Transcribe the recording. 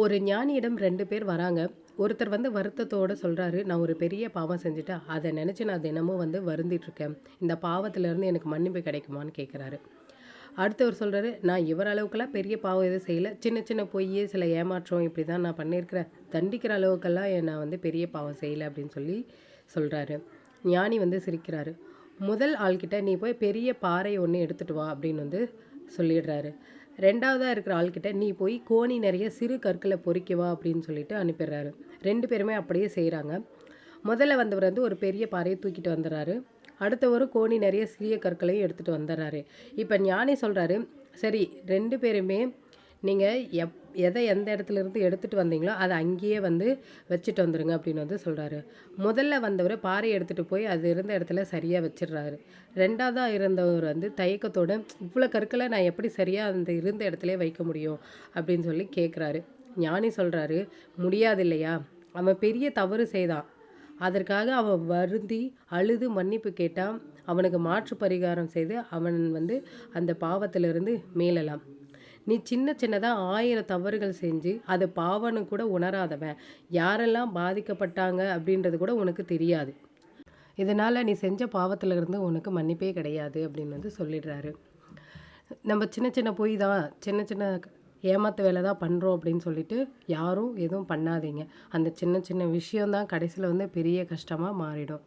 ஒரு ஞானியிடம் ரெண்டு பேர் வராங்க. ஒருத்தர் வந்து வருத்தத்தோட சொல்கிறாரு நான் ஒரு பெரிய பாவம் செஞ்சுட்டேன் அதை நினச்சி நான் தினமும் வந்து வருந்திட்டுருக்கேன். இந்த பாவத்திலேருந்து எனக்கு மன்னிப்பு கிடைக்குமான்னு கேட்குறாரு அடுத்தவர் சொல்கிறாரு நான் இவர் அளவுக்கெல்லாம் பெரிய பாவம் எதுவும் செய்யலை. சின்ன சின்ன பொய் சில ஏமாற்றம் இப்படி தான் நான் பண்ணியிருக்கிறேன். தண்டிக்கிற அளவுக்கெல்லாம் நான் வந்து பெரிய பாவம் செய்யலை அப்படின்னு சொல்லி சொல்கிறாரு ஞானி வந்து சிரிக்கிறாரு. முதல் ஆள்கிட்ட நீ போய் பெரிய பாறை ஒன்று எடுத்துகிட்டு வா அப்படின்னு வந்து சொல்லிடுறாரு. ரெண்டாவதாக இருக்கிற ஆள்கிட்ட நீ போய் கோணி நிறைய சிறு கற்களை பொறிக்கவா அப்படின்னு சொல்லிட்டு அனுப்பிடுறாரு. ரெண்டு பேருமே அப்படியே செய்கிறாங்க முதல்ல வந்தவர் வந்து ஒரு பெரிய பாறையை தூக்கிட்டு வந்துடுறாரு. அடுத்தவர் கோணி நிறைய சிறிய கற்களையும் எடுத்துகிட்டு வந்துடுறாரு. இப்போ ஞானி சொல்கிறாரு சரி ரெண்டு பேருமே நீங்கள் எப் எதை எந்த இடத்துல இருந்து எடுத்துகிட்டு வந்தீங்களோ அதை அங்கேயே வந்து வச்சுட்டு வந்துடுங்க அப்படின்னு வந்து சொல்கிறாரு முதல்ல வந்தவர் பாறை எடுத்துகிட்டு போய் அது இருந்த இடத்துல சரியாக வச்சிடுறாரு. ரெண்டாவதாக இருந்தவர் வந்து தயக்கத்தோட இவ்வளோ கற்களை நான் எப்படி சரியாக அந்த இருந்த இடத்துல வைக்க முடியும்? அப்படின்னு சொல்லி கேட்குறாரு ஞானி சொல்கிறாரு முடியாது இல்லையா அவன் பெரிய தவறு செய்தான். அதற்காக அவன் வருந்தி அழுது மன்னிப்பு கேட்டான். அவனுக்கு மாற்று பரிகாரம் செய்து அவன் வந்து அந்த பாவத்திலிருந்து மீளலாம். நீ சின்ன சின்னதாக ஆயிரம் தவறுகள் செஞ்சு அது பாவன்னு கூட உணராதவன். யாரெல்லாம் பாதிக்கப்பட்டாங்க அப்படின்றது கூட உனக்கு தெரியாது. இதனால் நீ செஞ்ச பாவத்தில் இருந்து உனக்கு மன்னிப்பே கிடையாது அப்படின்னு வந்து சொல்லிடுறாரு. நம்ம சின்ன சின்ன பொய் தான் சின்ன சின்ன ஏமாத்து வேலை தான் பண்ணுறோம் அப்படின்னு சொல்லிட்டு யாரும் எதுவும் பண்ணாதீங்க. அந்த சின்ன சின்ன விஷயம்தான் கடைசியில் வந்து பெரிய கஷ்டமாக மாறிடும்.